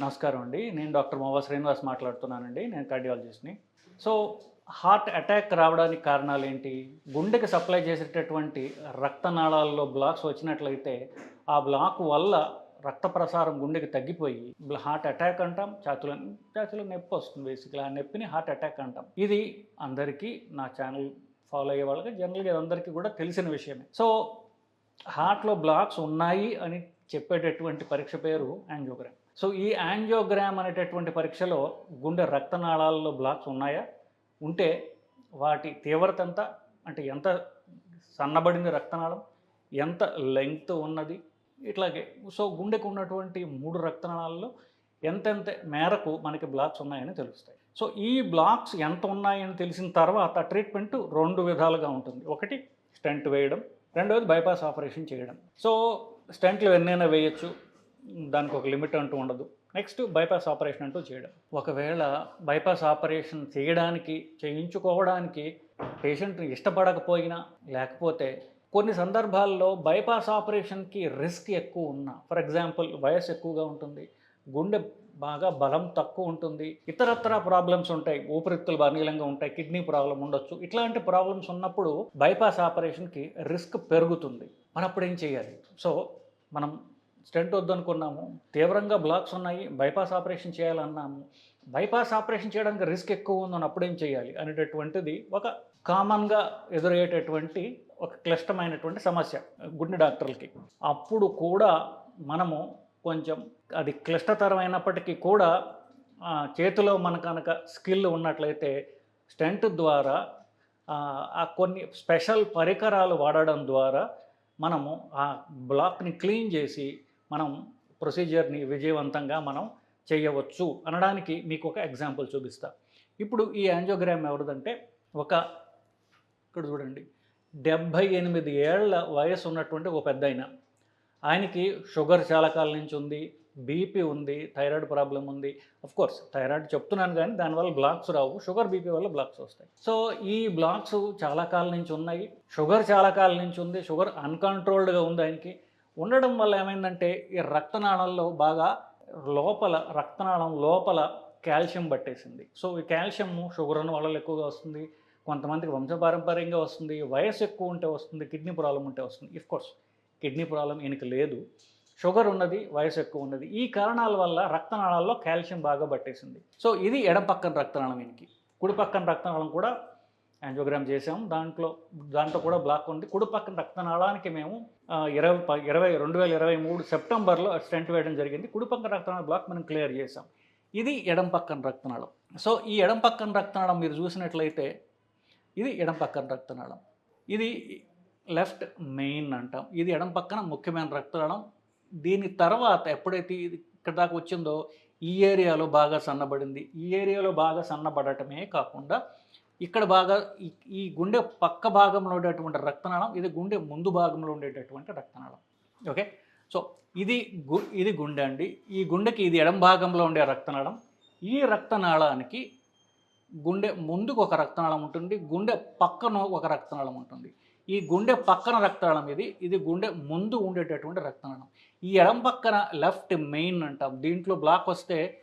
నమస్కారం అండి. నేను డాక్టర్ మోవా శ్రీనివాస్ మాట్లాడుతున్నానండి. నేను కార్డియాలజిస్ట్ని. సో హార్ట్ అటాక్ రావడానికి కారణాలు ఏంటి గుండెకి సప్లై చేసేటటువంటి రక్తనాళాల్లో బ్లాక్స్ వచ్చినట్లయితే ఆ బ్లాక్ వల్ల రక్త ప్రసారం గుండెకి తగ్గిపోయి హార్ట్ అటాక్ అంటాం. ఛాతుల చాతుల నొప్పి వస్తుంది బేసిక్గా. ఆ నొప్పిని హార్ట్ అటాక్ అంటాం. ఇది అందరికీ నా ఛానల్ ఫాలో అయ్యే వాళ్ళకి జనరల్గా అందరికీ కూడా తెలిసిన విషయమే. సో హార్ట్లో బ్లాక్స్ ఉన్నాయి అని చెప్పేటటువంటి పరీక్ష పేరు యాంజియోగ్రామ్. సో ఈ యాంజియోగ్రామ్ అనేటటువంటి పరీక్షలో గుండె రక్తనాళాల్లో బ్లాక్స్ ఉన్నాయా? ఉంటే వాటి తీవ్రత ఎంత? అంటే ఎంత సన్నబడింది రక్తనాళం? ఎంత లెంగ్త్ ఉన్నది? ఇట్లాగే సో గుండెకు ఉన్నటువంటి మూడు రక్తనాళాల్లో ఎంతెంత మేరకు మనకి బ్లాక్స్ ఉన్నాయని తెలుస్తాయి. సో ఈ బ్లాక్స్ ఎంత ఉన్నాయని తెలిసిన తర్వాత ట్రీట్మెంట్ రెండు విధాలుగా ఉంటుంది. ఒకటి స్టెంట్ వేయడం. రెండవది బైపాస్ ఆపరేషన్ చేయడం. సో స్టెంట్లు ఎన్నైనా వేయచ్చు. దానికి ఒక లిమిట్ అంటూ ఉండదు. నెక్స్ట్ బైపాస్ ఆపరేషన్ అంటూ చేయడం. ఒకవేళ బైపాస్ ఆపరేషన్ చేయడానికి చేయించుకోవడానికి పేషెంట్ని ఇష్టపడకపోయినా లేకపోతే కొన్ని సందర్భాల్లో బైపాస్ ఆపరేషన్కి రిస్క్ ఎక్కువ ఉన్నా ఫర్ ఎగ్జాంపుల్ వయసు ఎక్కువగా ఉంటుంది గుండె బాగా బలం తక్కువ ఉంటుంది ఇతరత్ర ప్రాబ్లమ్స్ ఉంటాయి ఊపిరితిత్తులు బనీలంగా ఉంటాయి కిడ్నీ ప్రాబ్లం ఉండొచ్చు ఇట్లాంటి ప్రాబ్లమ్స్ ఉన్నప్పుడు బైపాస్ ఆపరేషన్కి రిస్క్ పెరుగుతుంది. మనప్పుడు అప్పుడు ఏం చేయాలి? సో మనం స్టెంట్ వద్దనుకున్నాము. తీవ్రంగా బ్లాక్స్ ఉన్నాయి. బైపాస్ ఆపరేషన్ చేయాలన్నాము. బైపాస్ ఆపరేషన్ చేయడానికి రిస్క్ ఎక్కువ ఉందని అప్పుడేం చేయాలి అనేటటువంటిది ఒక కామన్గా ఎదురయ్యేటటువంటి ఒక క్లిష్టమైనటువంటి సమస్య గుండె డాక్టర్లకి. అప్పుడు కూడా మనము కొంచెం అది క్లిష్టతరమైనప్పటికీ కూడా చేతిలో మన కనుక స్కిల్ ఉన్నట్లయితే స్టెంట్ ద్వారా ఆ కొన్ని స్పెషల్ పరికరాలు వాడడం ద్వారా మనము ఆ బ్లాక్ని క్లీన్ చేసి మనం ప్రొసీజర్ని విజయవంతంగా మనం చేయవచ్చు అనడానికి మీకు ఒక ఎగ్జాంపుల్ చూపిస్తా. ఇప్పుడు ఈ యాంజియోగ్రామ్ ఎవరిదంటే ఒక ఇక్కడ చూడండి. డెబ్భై ఎనిమిది ఏళ్ళ వయసు ఉన్నటువంటి ఒక పెద్ద ఆయన ఆయనకి షుగర్ చాలా కాలం నుంచి ఉంది బీపీ ఉంది థైరాయిడ్ ప్రాబ్లం ఉంది. అఫ్ కోర్స్ థైరాయిడ్ చెప్తున్నాను కానీ దానివల్ల బ్లాక్స్ రావు. షుగర్ బీపీ వల్ల బ్లాక్స్ వస్తాయి. సో ఈ బ్లాక్స్ చాలా కాలం నుంచి ఉన్నాయి. షుగర్ చాలా కాలం నుంచి ఉంది. షుగర్ అన్కంట్రోల్డ్గా ఉంది ఆయనకి. ఉండడం వల్ల ఏమైందంటే ఈ రక్తనాళంలో బాగా లోపల రక్తనాళం లోపల కాల్షియం పట్టేసింది. సో ఈ కాల్షియం షుగర్ ఉన్న వాళ్ళలో ఎక్కువగా వస్తుంది. కొంతమందికి వంశపారంపర్యంగా వస్తుంది. వయసు ఎక్కువ ఉంటే వస్తుంది. కిడ్నీ ప్రాబ్లం ఉంటే వస్తుంది. ఇఫ్ కోర్స్ కిడ్నీ ప్రాబ్లం ఈయనకి లేదు. షుగర్ ఉన్నది వయసు ఎక్కువ ఉన్నది. ఈ కారణాల వల్ల రక్తనాళాల్లో కాల్షియం బాగా పట్టేసింది. సో ఇది ఎడం పక్కన రక్తనాళం ఈయనకి. కుడి పక్కన రక్తనాళం కూడా యాంజియోగ్రామ్ చేసాం దాంట్లో దాంట్లో కూడా బ్లాక్ ఉంది. కుడి పక్కన రక్తనాళానికి మేము ఇరవై ఇరవై రెండు వేల ఇరవై మూడు సెప్టెంబర్లో స్టెంట్ వేయడం జరిగింది. కుడి పక్కన రక్తనాళ బ్లాక్ మనం క్లియర్ చేసాం ఇది ఎడం పక్కన రక్తనాళం. సో ఈ ఎడం పక్కన రక్తనాళం మీరు చూసినట్లయితే ఇది ఎడం పక్కన రక్తనాళం. ఇది లెఫ్ట్ మెయిన్ అంటాం. ఇది ఎడం పక్కన ముఖ్యమైన రక్తనాళం. దీని తర్వాత ఎప్పుడైతే ఇది ఇక్కడ దాకా వచ్చిందో ఈ ఏరియాలో బాగా సన్నబడింది. ఈ ఏరియాలో బాగా సన్నబడటమే కాకుండా ఇక్కడ బాగా ఈ- గుండె పక్క భాగంలో ఉండేటువంటి రక్తనాళం ఇది గుండె ముందు భాగంలో ఉండేటటువంటి రక్తనాళం. ఓకే? సో ఇది గు ఇది గుండె అండి. ఈ గుండెకి ఇది ఎడం భాగంలో ఉండే రక్తనాళం. ఈ రక్తనాళానికి గుండె ముందుకు ఒక రక్తనాళం ఉంటుంది గుండె పక్కన ఒక రక్తనాళం ఉంటుంది. ఈ గుండె పక్కన రక్తనాళం ఇది ఇది గుండె ముందు ఉండేటటువంటి రక్తనాళం. ఈ ఎడం పక్కన లెఫ్ట్ మెయిన్ అంటాం. దీంట్లో బ్లాక్ వస్తే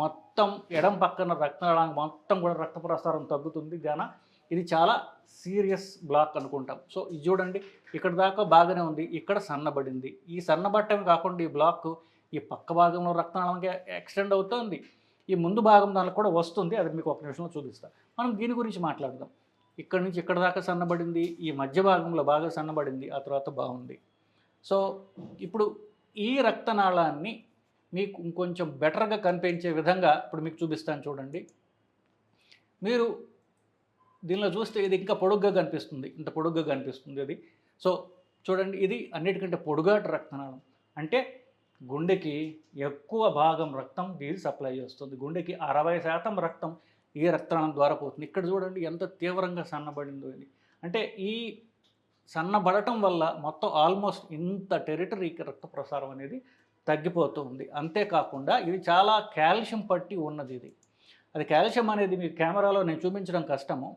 మొత్తం ఎడం పక్కన రక్తనాళానికి మొత్తం కూడా రక్త ప్రసారం తగ్గుతుంది. గాన ఇది చాలా సీరియస్ బ్లాక్ అనుకుంటాం. సో ఇది చూడండి. ఇక్కడ దాకా బాగానే ఉంది. ఇక్కడ సన్నబడింది. ఈ సన్నబట్టం కాకుండా ఈ బ్లాక్ ఈ పక్క భాగంలో రక్తనాళంకి ఎక్స్టెండ్ అవుతుంది. ఈ ముందు భాగం దానికి కూడా వస్తుంది. అది మీకు ఒక నిమిషంలో చూపిస్తాను మనం దీని గురించి మాట్లాడదాం. ఇక్కడ నుంచి ఇక్కడ దాకా సన్నబడింది. ఈ మధ్య భాగంలో బాగా సన్నబడింది. ఆ తర్వాత బాగుంది. సో ఇప్పుడు ఈ రక్తనాళాన్ని మీకు ఇంకొంచెం బెటర్గా కనిపించే విధంగా ఇప్పుడు మీకు చూపిస్తాను చూడండి. మీరు దీనిలో చూస్తే ఇది ఇంకా పొడుగ్గా కనిపిస్తుంది. ఇంత పొడుగ్గా కనిపిస్తుంది అది. సో చూడండి ఇది అన్నిటికంటే పొడుగాటి రక్తనాళం. అంటే గుండెకి ఎక్కువ భాగం రక్తం దీని సప్లై చేస్తుంది. గుండెకి అరవై శాతం రక్తం ఈ రక్తనాళం ద్వారా పోతుంది. ఇక్కడ చూడండి ఎంత తీవ్రంగా సన్నబడిందో ఇది. అంటే ఈ సన్నబడటం వల్ల మొత్తం ఆల్మోస్ట్ ఇంత టెరిటరీకి రక్త ప్రసారం అనేది తగ్గిపోతూ ఉంది అంతేకాకుండా ఇది చాలా కాల్షియం పట్టి ఉన్నది ఇది. అది కాల్షియం అనేది మీ కెమెరాలో నేను చూపించడం కష్టము.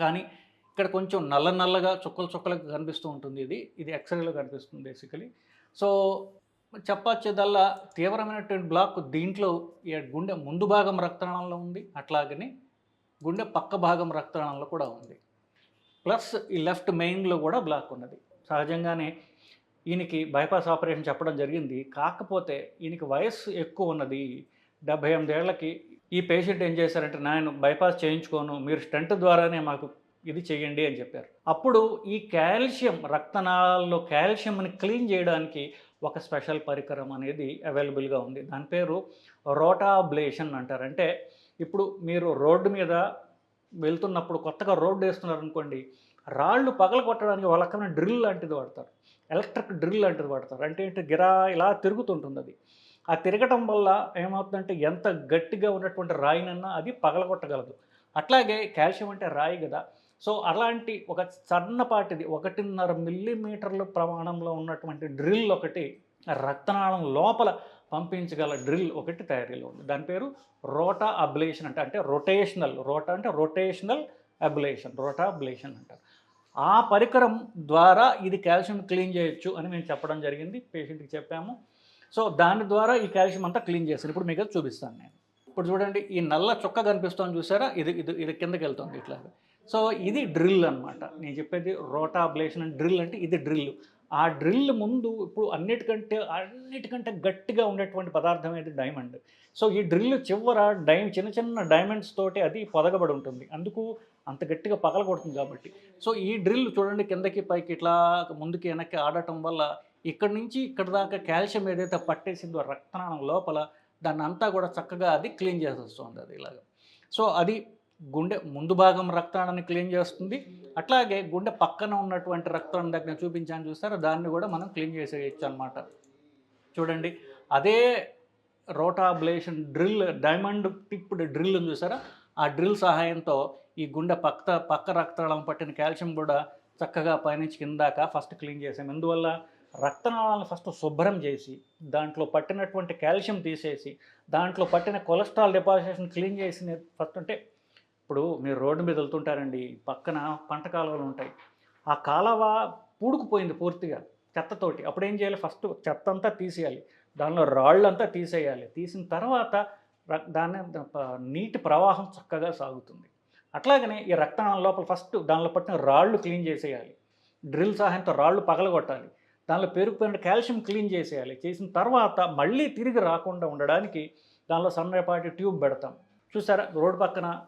కానీ ఇక్కడ కొంచెం నల్ల నల్లగా చుక్కలు చుక్కలకు కనిపిస్తూ ఉంటుంది ఇది. ఇది ఎక్స్రేలో కనిపిస్తుంది బేసికలీ సో చెప్పచ్చేదల్లా తీవ్రమైనటువంటి బ్లాక్ దీంట్లో ఈ గుండె ముందు భాగం రక్తనాళంలో ఉంది. అట్లాగని గుండె పక్క భాగం రక్తనాళంలో కూడా ఉంది. ప్లస్ ఈ లెఫ్ట్ మెయిన్లో కూడా బ్లాక్ ఉన్నది. సహజంగానే ఈయనకి బైపాస్ ఆపరేషన్ చెప్పడం జరిగింది. కాకపోతే ఈయనకి వయస్సు ఎక్కువ ఉన్నది. డెబ్బై ఎనిమిదేళ్ళకి ఈ పేషెంట్ ఏం చేశారంటే నేను బైపాస్ చేయించుకోను మీరు స్టంట్ ద్వారానే మాకు ఇది చేయండి అని చెప్పారు. అప్పుడు ఈ కాల్షియం రక్తనాళాల్లో కాల్షియంని క్లీన్ చేయడానికి ఒక స్పెషల్ పరికరం అనేది అవైలబుల్గా ఉంది. దాని పేరు రోటాబ్లేషన్ అంటారు. అంటే ఇప్పుడు మీరు రోడ్డు మీద వెళ్తున్నప్పుడు కొత్తగా రోడ్డు వేస్తున్నారు అనుకోండి రాళ్ళు పగల కొట్టడానికి వాళ్ళకన్నా డ్రిల్ లాంటిది వాడతారు. ఎలక్ట్రిక్ డ్రిల్ లాంటిది వాడతారు. అంటే ఏంటి గిరా ఇలా తిరుగుతుంటుంది అది. ఆ తిరగటం వల్ల ఏమవుతుందంటే ఎంత గట్టిగా ఉన్నటువంటి రాయినన్నా అది పగలగొట్టగలదు. అట్లాగే కాల్షియం అంటే రాయి కదా. సో అలాంటి ఒక సన్నపాటిది ఒకటిన్నర మిల్లీమీటర్ల ప్రమాణంలో ఉన్నటువంటి డ్రిల్ ఒకటి రక్తనాళం లోపల పంపించగల డ్రిల్ ఒకటి తయారీలో ఉంది. దాని పేరు రోటా అబ్లేషన్ అంటే అంటే రొటేషనల్ రోటా అంటే రొటేషనల్ అబ్లేషన్ రోటా అబ్లేషన్ అంటారు. ఆ పరికరం ద్వారా ఇది కాల్షియం క్లీన్ చేయొచ్చు అని మేము చెప్పడం జరిగింది పేషెంట్కి చెప్పాము. సో దాని ద్వారా ఈ కాల్షియం అంతా క్లీన్ చేస్తాను ఇప్పుడు మీకు చూపిస్తాను నేను. ఇప్పుడు చూడండి ఈ నల్ల చొక్క కనిపిస్తుంది చూసారా? ఇది ఇది ఇది కిందకి వెళ్తుంది ఇట్లా సో ఇది డ్రిల్ అన్నమాట. నేను చెప్పేది రోటా అబ్లేషన్ అండ్ డ్రిల్ అంటే ఇది డ్రిల్ ఆ డ్రిల్ ముందు ఇప్పుడు అన్నిటికంటే అన్నిటికంటే గట్టిగా ఉండేటువంటి పదార్థం ఏది డైమండ్. సో ఈ డ్రిల్ చివర డై చిన్న చిన్న డైమండ్స్ తోటి అది పొదగబడి ఉంటుంది. అందుకు అంత గట్టిగా పగలగొడుతుంది కాబట్టి. సో ఈ డ్రిల్ చూడండి కిందకి పైకి ఇట్లా ముందుకి వెనక్కి ఆడటం వల్ల ఇక్కడి నుంచి ఇక్కడ దాకా కాల్షియం ఏదైతే పట్టేసిందో రక్తనాళం లోపల దాన్ని అంతా కూడా చక్కగా అది క్లీన్ చేసేస్తుంది అది ఇలాగ. సో అది గుండె ముందు భాగం రక్తాన్ని క్లీన్ చేస్తుంది. అట్లాగే గుండె పక్కన ఉన్నటువంటి రక్తం దగ్గర చూపించాను చూస్తారా దాన్ని కూడా మనం క్లీన్ చేసేయచ్చు అనమాట చూడండి అదే rotablation drill diamond tipped drill ఉంది చూసారా? ఆ డ్రిల్ సహాయంతో ఈ గుండె పక్క పక్క రక్తనాళం పట్టిన కాల్షియం కూడా చక్కగా పైనుంచి కిందాక ఫస్ట్ క్లీన్ చేసాం. ఎందువల్ల రక్తనాళాలను ఫస్ట్ శుభ్రం చేసి దాంట్లో పట్టినటువంటి కాల్షియం తీసేసి దాంట్లో పట్టిన కొలెస్ట్రాల్ డిపాజిషన్ క్లీన్ చేసి ఫస్ట్ అంటే ఇప్పుడు మీరు రోడ్డు మీద వెళ్తుంటారండి పక్కన పంట కాలువలు ఉంటాయి. ఆ కాలువ పూడుకుపోయింది పూర్తిగా చెత్తతోటి. అప్పుడు ఏం చేయాలి? ఫస్ట్ చెత్త అంతా తీసేయాలి. దానిలో రాళ్ళు అంతా తీసేయాలి. తీసిన తర్వాత ర- దాన్ని నీటి ప్రవాహం చక్కగా సాగుతుంది. అట్లాగనే ఈ రక్తనాళం లోపల ఫస్ట్ దానిలో పట్టిన రాళ్ళు క్లీన్ చేసేయాలి. డ్రిల్ సహాయంతో రాళ్ళు పగలగొట్టాలి. దానిలో పెరుగుపోయిన కాల్షియం క్లీన్ చేసేయాలి. చేసిన తర్వాత మళ్ళీ తిరిగి రాకుండా ఉండడానికి దానిలో సన్నపాటి ట్యూబ్ పెడతాం. చూసారా? రోడ్డు పక్కన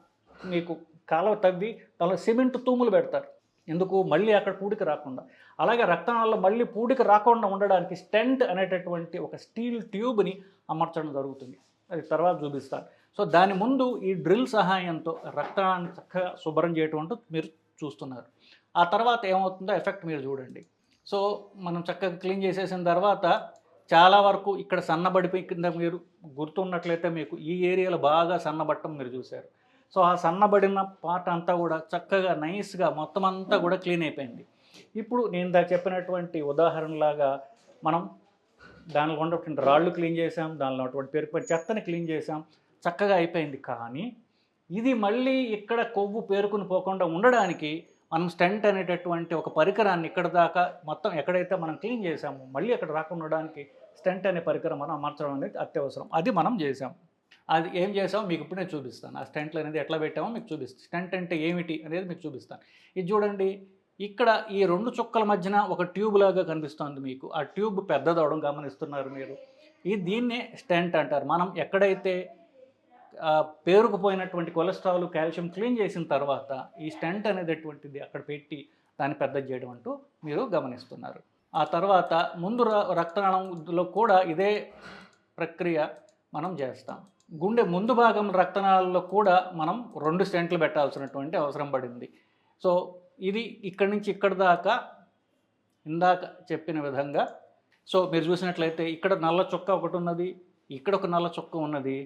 మీకు కాలువ తవ్వి దానిలో సిమెంట్ తూములు పెడతారు. ఎందుకు? మళ్ళీ అక్కడ పూడికి రాకుండా. అలాగే రక్తనాళాల్లో మళ్ళీ పూడికి రాకుండా ఉండడానికి స్టెంట్ అనేటటువంటి ఒక స్టీల్ ట్యూబ్ని అమర్చడం జరుగుతుంది. అది తర్వాత చూపిస్తాను. సో దాని ముందు ఈ డ్రిల్ సహాయంతో రక్తాన్ని చక్కగా శుభ్రం చేయటం మీరు చూస్తున్నారు. ఆ తర్వాత ఏమవుతుందో ఎఫెక్ట్ మీరు చూడండి. సో మనం చక్కగా క్లీన్ చేసేసిన తర్వాత చాలా వరకు ఇక్కడ సన్నబడిపోయి కింద మీరు గుర్తున్నట్లయితే మీకు ఈ ఏరియాలో బాగా సన్నబట్టం మీరు చూశారు. సో ఆ సన్నబడిన పార్ట్ అంతా కూడా చక్కగా నైస్గా మొత్తం అంతా కూడా క్లీన్ అయిపోయింది. ఇప్పుడు నేను దా చెప్పినటువంటి ఉదాహరణలాగా మనం దానిలో ఉన్నటువంటి రాళ్ళు క్లీన్ చేసాం దానిలో ఉన్నటువంటి పేరుకుపోయిన చెత్తని క్లీన్ చేసాం చక్కగా అయిపోయింది. కానీ ఇది మళ్ళీ ఇక్కడ కొవ్వు పేరుకుని పోకుండా ఉండడానికి మనం స్టెంట్ అనేటటువంటి ఒక పరికరాన్ని ఇక్కడ దాకా మొత్తం ఎక్కడైతే మనం క్లీన్ చేసామో మళ్ళీ అక్కడ రాకుండా ఉండడానికి స్టెంట్ అనే పరికరం మనం అమర్చడం అనేది అత్యవసరం. అది మనం చేసాం అది ఏం చేసామో మీకు ఇప్పుడు నేను చూపిస్తాను. ఆ స్టెంట్లు అనేది ఎట్లా పెట్టామో మీకు చూపిస్తాను. స్టెంట్ అంటే ఏమిటి అనేది మీకు చూపిస్తాను. ఇది చూడండి. ఇక్కడ ఈ రెండు చుక్కల మధ్యన ఒక ట్యూబ్ లాగా కనిపిస్తుంది మీకు. ఆ ట్యూబ్ పెద్దదవడం గమనిస్తున్నారు మీరు. ఈ దీన్నే స్టెంట్ అంటారు. మనం ఎక్కడైతే పేరుకుపోయినటువంటి కొలెస్ట్రాల్ కాల్షియం క్లీన్ చేసిన తర్వాత ఈ స్టెంట్ అనేటటువంటిది అక్కడ పెట్టి దాన్ని పెద్ద చేయడం అంటూ మీరు గమనిస్తున్నారు. ఆ తర్వాత ముందు రక్తనాళంలో కూడా ఇదే ప్రక్రియ మనం చేస్తాం. గుండె ముందు భాగం రక్తనాళాల్లో కూడా మనం రెండు స్టెంట్లు పెట్టాల్సినటువంటి అవసరం పడింది. సో ఇది ఇక్కడి నుంచి ఇక్కడ దాకా ఇందాక చెప్పిన విధంగా. సో మీరు చూసినట్లయితే ఇక్కడ నల్ల చొక్క ఒకటి ఉన్నది ఇక్కడ ఒక నల్ల చుక్క ఉన్నది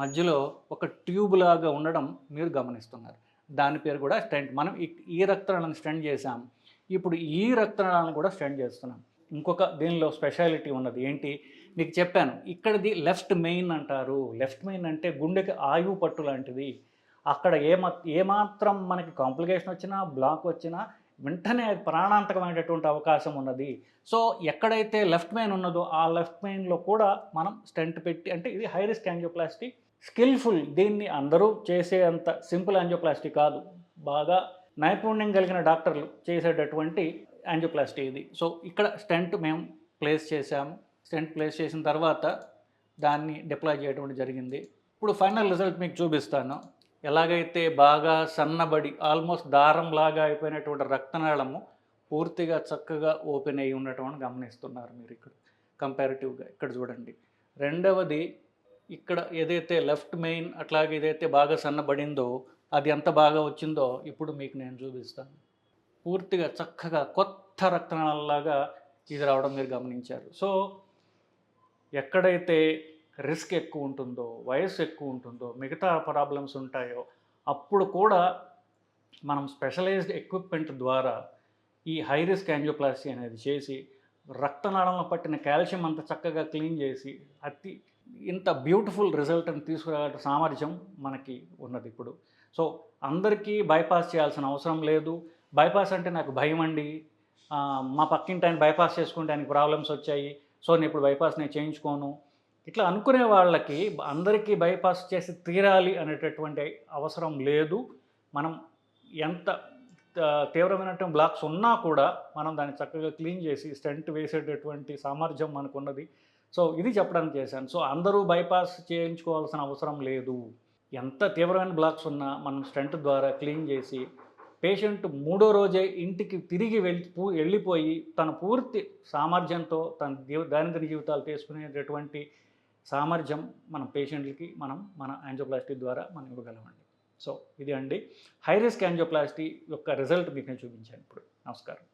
మధ్యలో ఒక ట్యూబ్ లాగా ఉండడం మీరు గమనిస్తున్నారు. దాని పేరు కూడా స్టెంట్. మనం ఈ- రక్తనాళాన్ని స్టెంట్ చేసాం ఇప్పుడు ఈ రక్తనాళాలను కూడా స్టెంట్ చేస్తున్నాం. ఇంకొక దీనిలో స్పెషాలిటీ ఉన్నది. ఏంటి? మీకు చెప్పాను. ఇక్కడది లెఫ్ట్ మెయిన్ అంటారు. లెఫ్ట్ మెయిన్ అంటే గుండెకి ఆయువు పట్టు లాంటిది. అక్కడ ఏమా ఏమాత్రం మనకి కాంప్లికేషన్ వచ్చినా బ్లాక్ వచ్చినా వెంటనే ప్రాణాంతకమైనటువంటి అవకాశం ఉన్నది. సో ఎక్కడైతే లెఫ్ట్ మెయిన్ ఉన్నదో ఆ లెఫ్ట్ మెయిన్లో కూడా మనం స్టెంట్ పెట్టి అంటే ఇది హై రిస్క్ యాంజియోప్లాస్టీ స్కిల్ఫుల్ దీన్ని అందరూ చేసే అంత సింపుల్ యాంజియోప్లాస్టీ కాదు. బాగా నైపుణ్యం కలిగిన డాక్టర్లు చేసేటటువంటి యాంజియోప్లాస్టీ ఇది. సో ఇక్కడ స్టెంట్ మేము ప్లేస్ చేశాము. స్టెంట్ ప్లేస్ చేసిన తర్వాత దాన్ని డిప్లాయ్ చేయడం జరిగింది. ఇప్పుడు ఫైనల్ రిజల్ట్ మీకు చూపిస్తాను. ఎలాగైతే బాగా సన్నబడి ఆల్మోస్ట్ దారం లాగా అయిపోయినటువంటి రక్తనాళము పూర్తిగా చక్కగా ఓపెన్ అయి ఉండటం గమనిస్తున్నారు మీరు ఇక్కడ. కంపారిటివ్గా ఇక్కడ చూడండి. రెండవది ఇక్కడ ఏదైతే లెఫ్ట్ మెయిన్ అట్లాగే ఏదైతే బాగా సన్నబడిందో అది ఎంత బాగా వచ్చిందో ఇప్పుడు మీకు నేను చూపిస్తాను. పూర్తిగా చక్కగా కొత్త రక్తనాళాలాగా ఇది రావడం మీరు గమనించారు. సో ఎక్కడైతే రిస్క్ ఎక్కువ ఉంటుందో వయసు ఎక్కువ ఉంటుందో మిగతా ప్రాబ్లమ్స్ ఉంటాయో అప్పుడు కూడా మనం స్పెషలైజ్డ్ ఎక్విప్మెంట్ ద్వారా ఈ హై రిస్క్ యాంజియోప్లాస్టీ అనేది చేసి రక్తనాళంలో పట్టిన కాల్షియం అంత చక్కగా క్లీన్ చేసి అతి ఇంత బ్యూటిఫుల్ రిజల్ట్ని తీసుకురావట సామర్థ్యం మనకి ఉన్నది ఇప్పుడు. సో అందరికీ బైపాస్ చేయాల్సిన అవసరం లేదు. బైపాస్ అంటే నాకు భయం అండి. మా పక్కింటి ఆయన బైపాస్ చేసుకుంటే ఆయనకి ప్రాబ్లమ్స్ వచ్చాయి. సో నేను ఇప్పుడు బైపాస్ నేను చేయించుకోను. ఇట్లా అనుకునే వాళ్ళకి అందరికీ బైపాస్ చేసి తీరాలి అనేటటువంటి అవసరం లేదు. మనం ఎంత తీవ్రమైనటువంటి బ్లాక్స్ ఉన్నా కూడా మనం దాన్ని చక్కగా క్లీన్ చేసి స్టెంట్ వేసేటటువంటి సామర్థ్యం మనకున్నది. సో ఇది చెప్పడానికి చేశాను. సో అందరూ బైపాస్ చేయించుకోవాల్సిన అవసరం లేదు. ఎంత తీవ్రమైన బ్లాక్స్ ఉన్నా మనం స్టెంట్ ద్వారా క్లీన్ చేసి పేషెంట్ మూడో రోజే ఇంటికి తిరిగి వెళ్ళి పూ- వెళ్ళిపోయి తన పూర్తి సామర్థ్యంతో తన దైనందిన జీవితాలు చేసుకునేటటువంటి సామర్థ్యం మన పేషెంట్లకి మనం మన యాంజోప్లాస్టీ ద్వారా మనం ఇవ్వగలమండి. సో ఇది అండి. హై రిస్క్ యాంజోప్లాస్టీ యొక్క రిజల్ట్ మీకు నేను చూపించాను ఇప్పుడు. నమస్కారం.